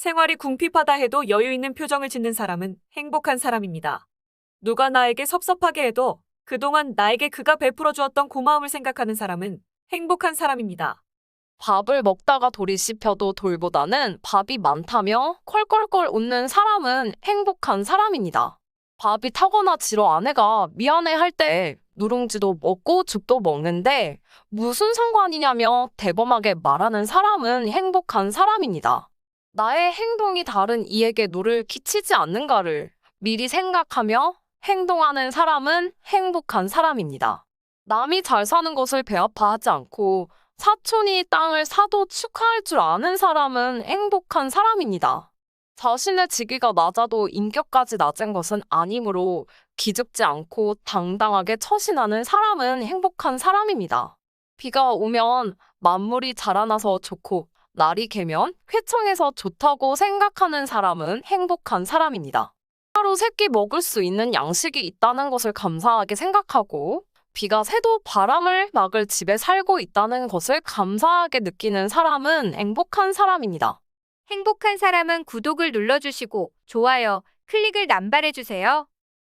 생활이 궁핍하다 해도 여유 있는 표정을 짓는 사람은 행복한 사람입니다. 누가 나에게 섭섭하게 해도 그동안 나에게 그가 베풀어 주었던 고마움을 생각하는 사람은 행복한 사람입니다. 밥을 먹다가 돌이 씹혀도 돌보다는 밥이 많다며 콜콜콜 웃는 사람은 행복한 사람입니다. 밥이 타거나 지러 아내가 미안해 할 때 누룽지도 먹고 죽도 먹는데 무슨 상관이냐며 대범하게 말하는 사람은 행복한 사람입니다. 나의 행동이 다른 이에게 노를 끼치지 않는가를 미리 생각하며 행동하는 사람은 행복한 사람입니다. 남이 잘 사는 것을 배아파하지 않고 사촌이 땅을 사도 축하할 줄 아는 사람은 행복한 사람입니다. 자신의 직위가 낮아도 인격까지 낮은 것은 아니므로 기죽지 않고 당당하게 처신하는 사람은 행복한 사람입니다. 비가 오면 만물이 자라나서 좋고 날이 개면 쾌청해서 좋다고 생각하는 사람은 행복한 사람입니다. 하루 세 끼 먹을 수 있는 양식이 있다는 것을 감사하게 생각하고 비가 새도 바람을 막을 집에 살고 있다는 것을 감사하게 느끼는 사람은 행복한 사람입니다. 행복한 사람은 구독을 눌러주시고 좋아요, 클릭을 남발해주세요.